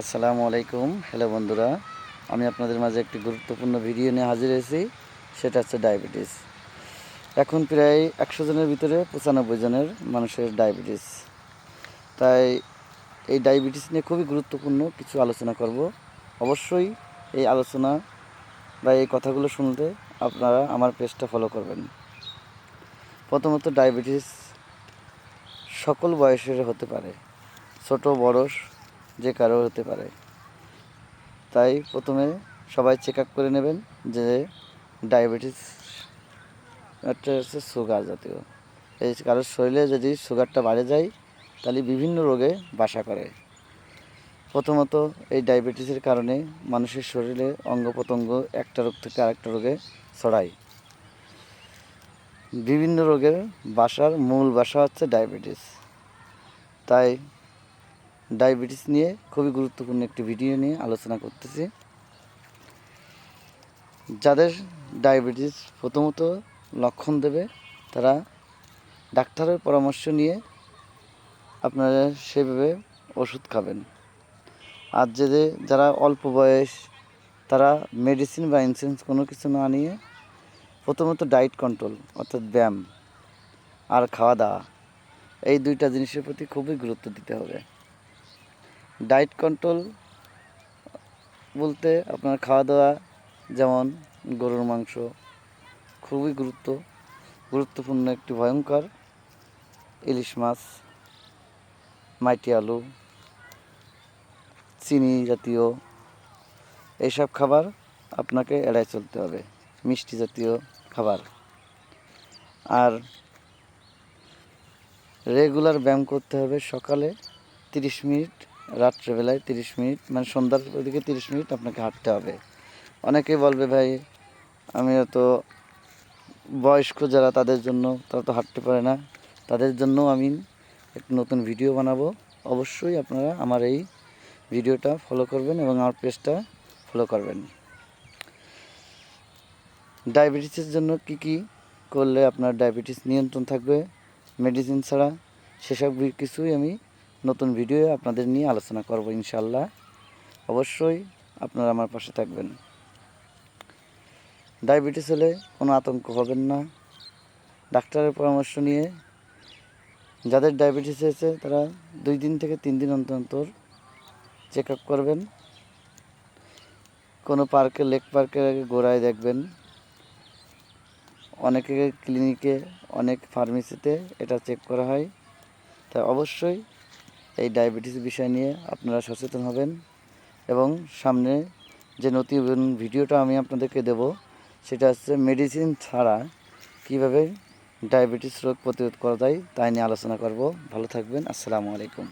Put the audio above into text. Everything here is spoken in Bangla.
আসসালামু আলাইকুম। হ্যালো বন্ধুরা, আমি আপনাদের মাঝে একটি গুরুত্বপূর্ণ ভিডিও নিয়ে হাজির হয়েছি, সেটা হচ্ছে ডায়াবেটিস। এখন প্রায় একশো জনের ভিতরে পঁচানব্বই জনের মানুষের ডায়াবেটিস। তাই এই ডায়াবেটিস নিয়ে খুবই গুরুত্বপূর্ণ কিছু আলোচনা করব। অবশ্যই এই আলোচনা বা এই কথাগুলো শুনতে আপনারা আমার পেজটা ফলো করবেন। প্রথমত, ডায়াবেটিস সকল বয়সের হতে পারে। ছোট, বড় যে কারও হতে পারে। তাই প্রথমে সবাই চেক আপ করে নেবেন যে ডায়াবেটিস একটা হচ্ছে সুগার জাতীয়। এই কারোর শরীরে যদি সুগারটা বাড়ে যায়, তাহলে বিভিন্ন রোগে বাসা করে। প্রথমত এই ডায়াবেটিসের কারণে মানুষের শরীরে অঙ্গ প্রত্যঙ্গ একটা রোগ থেকে আরেকটা রোগে ছড়ায়। বিভিন্ন রোগের বাসার মূল বাসা হচ্ছে ডায়াবেটিস তাই ডায়াবেটিস নিয়ে, খুবই গুরুত্বপূর্ণ একটি ভিডিও নিয়ে আলোচনা করতেছি। যাদের ডায়াবেটিস প্রথমত লক্ষণ দেবে, তারা ডাক্তারের পরামর্শ নিয়ে আপনারা সেভাবে ওষুধ খাবেন। আর যে যারা অল্প বয়স, তারা মেডিসিন বা ইন্সুরেন্স কোনো কিছু না নিয়ে প্রথমত ডায়েট কন্ট্রোল অর্থাৎ ব্যায়াম আর খাওয়া দাওয়া, এই দুইটা জিনিসের প্রতি খুবই গুরুত্ব দিতে হবে। ডায়েট কন্ট্রোল বলতে আপনার খাওয়া দাওয়া যেমন গরুর মাংস, খুবই গুরুত্ব, গুরুত্বপূর্ণ একটি ভয়ঙ্কর ইলিশ মাছ, মাইটি আলু, চিনি জাতীয়, এইসব খাবার আপনাকে এড়াই চলতে হবে, মিষ্টি জাতীয় খাবার। আর রেগুলার ব্যায়াম করতে হবে সকালে তিরিশ মিনিট রাত্রেবেলায় তিরিশ মিনিট মানে সন্ধ্যার ওদিকে তিরিশ মিনিট আপনাকে হাঁটতে হবে। অনেকেই বলবে, ভাই আমি তো বয়স্ক যারা, তাদের জন্য তারা তো হাঁটতে পারে না। তাদের জন্য আমি একটি নতুন ভিডিও বানাবো। অবশ্যই আপনারা আমার এই ভিডিওটা ফলো করবেন এবং আমার পেজটা ফলো করবেন। ডায়াবেটিসের জন্য কি কি করলে আপনার ডায়াবেটিস নিয়ন্ত্রণ থাকবে? মেডিসিন ছাড়া সেসব কিছুই আমি নতুন ভিডিও আপনাদের নিয়ে আলোচনা করব ইনশাল্লাহ অবশ্যই আপনারা আমার পাশে থাকবেন। ডায়াবেটিস হলে কোনো আতঙ্ক হবেন না। ডাক্তারের পরামর্শ নিয়ে যাদের ডায়াবেটিস হয়েছে, তারা দুই দিন থেকে তিন দিন অন্তর অন্তর চেক আপ করবেন। কোনো পার্কে, লেক পার্কের আগে গোড়ায় দেখবেন। অনেকে ক্লিনিকে অনেক ফার্মেসিতে এটা চেক করা হয়। তাই অবশ্যই এই ডায়াবেটিস বিষয় নিয়ে আপনারা সচেতন হবেন এবং সামনে যে নতুন ভিডিওটা আমি আপনাদেরকে দেব, সেটা হচ্ছে মেডিসিন ছাড়া কীভাবে ডায়াবেটিস রোগ প্রতিরোধ করা যায় তাই নিয়ে আলোচনা করব। ভালো থাকবেন, আসসালামু আলাইকুম।